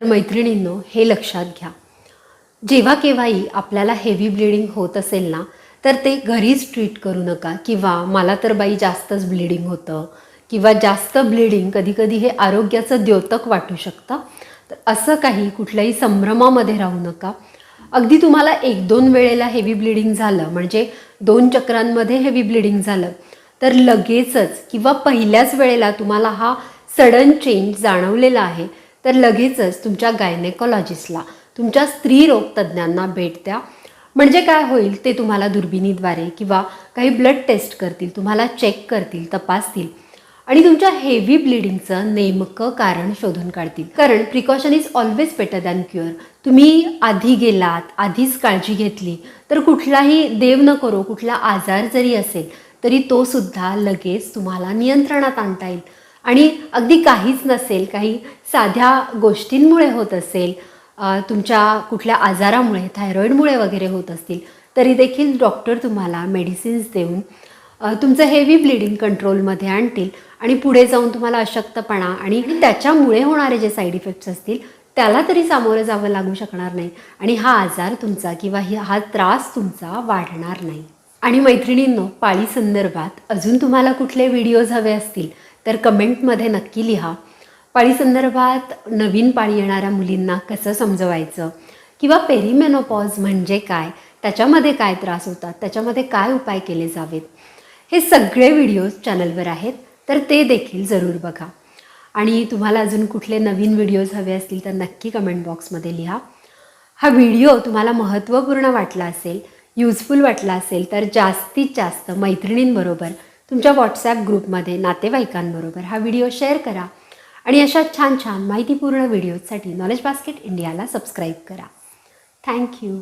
तर मैत्रिणींनो हे लक्षात घ्या. जेव्हा केव्हाही आपल्याला हेवी ब्लिडिंग होत असेल ना तर ते घरीच ट्रीट करू नका किंवा मला तर बाई जास्तच ब्लिडिंग होतं किंवा जास्त ब्लिडिंग कधीकधी हे आरोग्याचं द्योतक वाटू शकतं. तर असं काही कुठल्याही संभ्रमामध्ये राहू नका. अगदी तुम्हाला एक दोन वेळेला हेवी ब्लिडिंग झालं म्हणजे दोन चक्रांमध्ये हेवी ब्लिडिंग झालं तर लगेचच किंवा पहिल्याच वेळेला तुम्हाला हा सडन चेंज जाणवलेला आहे. तर लगेचच तुमच्या गायनेकॉलॉजिस्टला तुमच्या स्त्रीरोग तज्ज्ञांना भेट द्या. म्हणजे काय होईल ते तुम्हाला दुर्बिणीद्वारे किंवा काही ब्लड टेस्ट करतील तुम्हाला चेक करतील तपासतील. आणि तुमच्या हेवी ब्लिडिंगचं नेमकं कारण शोधून काढतील. कारण precaution is always better than cure तुम्ही आधी गेलात आधीच काळजी घेतली तर कुठलाही देव न करो कुठला आजार जरी असेल तरी तो सुद्धा लगेच तुम्हाला नियंत्रणात आणता येईल. आणि अगदी काहीच नसेल काही साध्या गोष्टींमुळे होत असेल तुमच्या कुठल्या आजारामुळे थायरॉईडमुळे वगैरे होत असतील तरी देखील डॉक्टर तुम्हाला मेडिसिन्स देऊन तुमचं हेवी ब्लिडिंग कंट्रोलमध्ये आणतील आणि पुढे जाऊन तुम्हाला अशक्तपणा आणि त्याच्यामुळे होणारे जे साईड इफेक्ट्स असतील त्याला तरी सामोरं जावं लागू शकणार नाही आणि हा आजार तुमचा किंवा ही हा त्रास तुमचा वाढणार नाही. आणि मैत्रिणींनो पाळी संदर्भात अजून तुम्हाला कुठले व्हिडिओज हवे असतील तर कमेंटमध्ये नक्की लिहा. पाळी संदर्भात नवीन पाळी येणाऱ्या मुलींना कसं समजवायचं? किंवा पेरिमेनोपॉज म्हणजे काय? त्याच्यामध्ये काय त्रास होतात? त्याच्यामध्ये काय उपाय केले जावेत? हे सगळे व्हिडिओज चॅनलवर आहेत तर ते देखील जरूर बघा. आणि तुम्हाला अजून कुठले नवीन व्हिडिओज हवे असतील तर नक्की कमेंट बॉक्समध्ये लिहा. हा व्हिडिओ तुम्हाला महत्त्वपूर्ण वाटला असेल युजफुल वाटला असेल तर जास्तीत जास्त मैत्रिणींबरोबर तुमच्या व्हॉट्सॲप ग्रुपमध्ये नातेवाईकांबरोबर हा व्हिडिओ शेअर करा. आणि अशा छान छान माहितीपूर्ण व्हिडिओजसाठी नॉलेज बास्केट इंडियाला सबस्क्राईब करा. Thank you